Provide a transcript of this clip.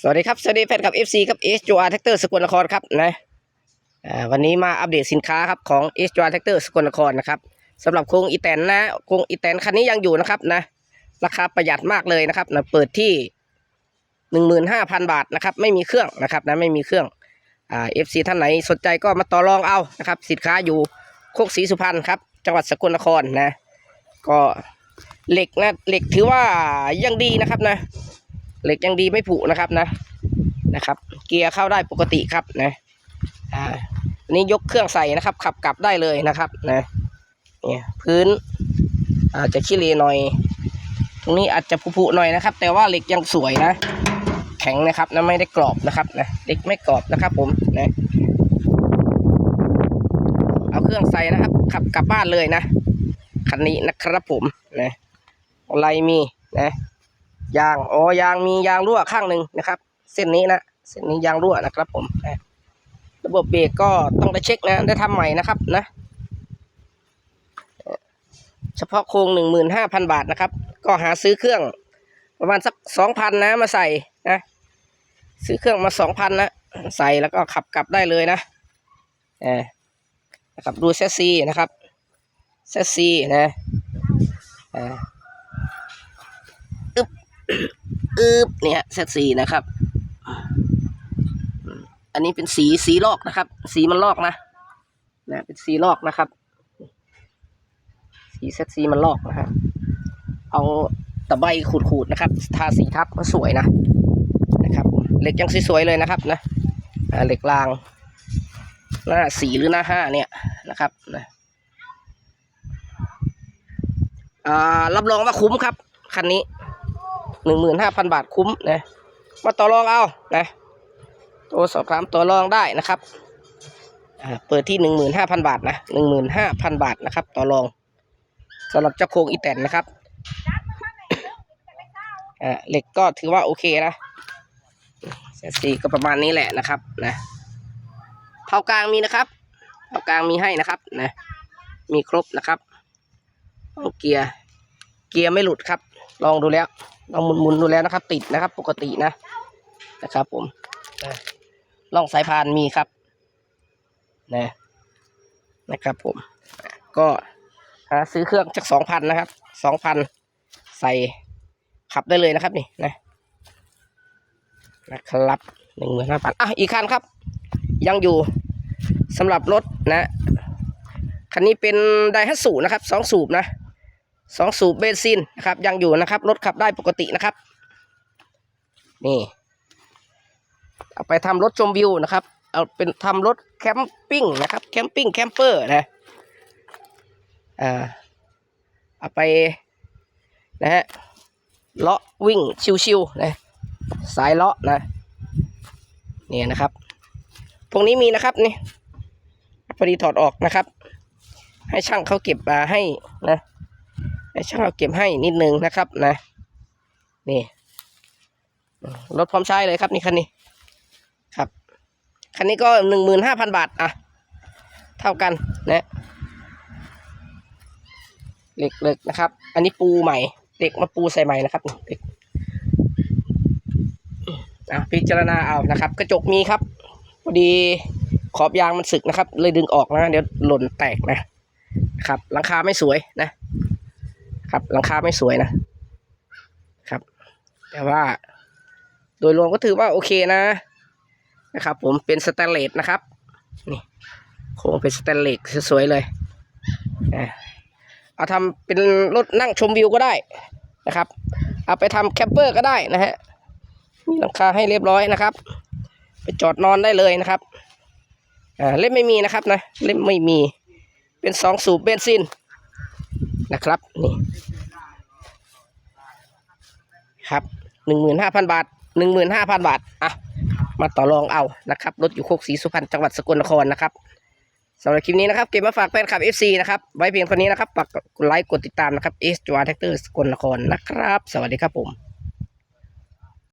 สวัสดีครับ สวัสดีแฟนคลับ FC ครับ s j o r Tractor สกลนครครับนะวันนี้มาอัปเดตสินค้าครับของ s j o r Tractor สกลนครนะครับสำหรับโครงอีแตนนะโครงอีแตนคันนี้ยังอยู่นะครับนะราคาประหยัดมากเลยนะครับนะเปิดที่หนึ่งหมื่นห้าพันบาทนะครับไม่มีเครื่องนะครับนะไม่มีเครื่องอ่า FC ท่านไหนสนใจก็มาต่อรองเอานะครับสินค้าอยู่โคกศรีสุพรรณครับจังหวัดสกลนครนะก็เหล็กนะเหล็กถือว่ายังดีนะครับนะ เหล็กยังดีไม่ผุนะครับนะนะครับ เกียร์เข้าได้ปกติครับนะอ่านนี้ยกเครื่องใส่นะครับ ขับกลับได้เลยนะครับนะเนี่ยพื้นอาจจะขี้เลหน่อย ตรงนี้อาจจะผุๆหน่อยนะครับ แต่ว่าเหล็กยังสวยนะ แข็งนะครับนะไม่ได้กรอบนะครับนะเหล็กไม่กรอบนะครับ ผมนะเอาเครื่องใส่นะครับ ขับกลับบ้านเลยนะคันนี้นะครับผมนะอะไรมีนะ ยางอ๋อยางมียางรั่วข้างหนึ่งนะครับ เส้นนี้นะเส้นนี้ยางรั่วนะครับ ผมระบบเบรกก็ต้องได้เช็คนะได้ทำใหม่นะครับนะเฉพาะโครงหนึ่งหมื่นห้าพันบาทนะครับ ก็หาซื้อเครื่อง ประมาณสักสองพันนะมาใส่นะซื้อเครื่องมาสองพันนะใส่แล้วก็ขับกลับได้เลยนะเออนะครับดูแซสซีนะครับแซสซีนะอ่า อึบเนี่ยเซตสีนะครับ อันนี้เป็นสีสีลอกนะครับ สีมันลอกนะนะเป็นสีลอกนะครับ สีเซตสีมันลอกนะครับเอาตะไบขูดๆนะครับ ทาสีทับก็สวยนะนะครับเหล็กยังสวยๆเลยนะครับนะเหล็กราง หน้าสี่หรือหน้าห้าเนี่ยนะครับนะอ่ารับรองว่าคุ้มครับ คันนี้ หนึ่งหมื่นห้าพันบาทคุ้มนะมาต่อรองเอานะโทรสอบถามต่อรองได้นะครับเปิดที่หนึ่งหมื่นห้าพันบาทนะหนึ่งหมื่นห้าพันบาทนะครับ ต่อรองสำหรับเจ้าโครงอีแตนนะครับเหล็กก็ถือว่าโอเคนะเซสซีก็ประมาณนี้แหละนะครับนะเผากลางมีนะครับเผากลางมีให้นะครับนะมีครบนะครับเกียร์เกียร์ไม่หลุดครับ ลองดูแล้ว ลองหมุนๆดูแล้วนะครับ ติดนะครับ ปกตินะนะครับ ผมล่องสายพานมีครับนะนะครับ ผม ก็หาซื้อเครื่องจากสองพันนะครับสองพันใส่ขับได้เลยนะครับนี่นะนะครับหนึ่งหมื่นห้าพันอะอีกคันครับ ยังอยู่สำหรับรถนะคันนี้เป็นไดฮัตสูนะครับสองสูบนะ สองสูบเบนซินนะครับยังอยู่นะครับรถขับได้ปกตินะครับ นี่ เอาไปทำรถชมวิวนะครับ เอาเป็นทำรถแคมปิ้งนะครับแคมปิ้งแคมเปอร์นะอ่าเอาไปนะฮะเลาะวิ่งชิวๆนะสายเลาะนะนี่นะครับพวกนี้มีนะครับนี่พอดีถอดออกนะครับ ให้ช่างเขาเก็บมาให้นะ ให้ช่างเราเก็บให้นิดนึงนะครับนะ นี่รถพร้อมใช้เลยครับนี่คันนี้ ครับ คันนี้ก็หนึ่งหมื่นห้าพันบาทอะ เท่ากันนะเหล็กเหล็กนะครับ อันนี้ปูใหม่เหล็กมาปูใส่ใหม่นะครับเหล็กอะพิจารณาเอานะครับ กระจกมีครับพอดีขอบยางมันสึกนะครับ เลยดึงออกนะ เดี๋ยวหล่นแตกนะครับ หลังคาไม่สวยนะ ครับหลังคาไม่สวยนะครับ แต่ว่า โดยรวมก็ถือว่าโอเคนะ นะครับ ผมเป็นสแตนเลสนะครับนี่โครงเป็นสแตนเลสสวยๆเลยเอาทำเป็นรถนั่งชมวิวก็ได้นะครับ เอาไปทำแคมเปอร์ก็ได้นะฮะมีหลังคาให้เรียบร้อยนะครับ ไปจอดนอนได้เลยนะครับอ่าเล่มไม่มีนะครับนะ เล่มไม่มี เป็นสองสูบเบนซิน นะครับนี่ครับหนึ่งหมื่นห้าพันบาทหนึ่งหมื่นห้าพันบาทอะมาต่อรองเอานะครับรถอยู่โคกศรีสุพรรณจังหวัดสกลนครนะครับสำหรับคลิปนี้นะครับ เก็บมาฝากแฟนคลับ FC นะครับ ไว้เพียงเท่านี้นะครับฝากกดไลค์กดติดตามนะครับเอสจวาแท็กเตอร์สกลนครนะครับ สวัสดีครับผม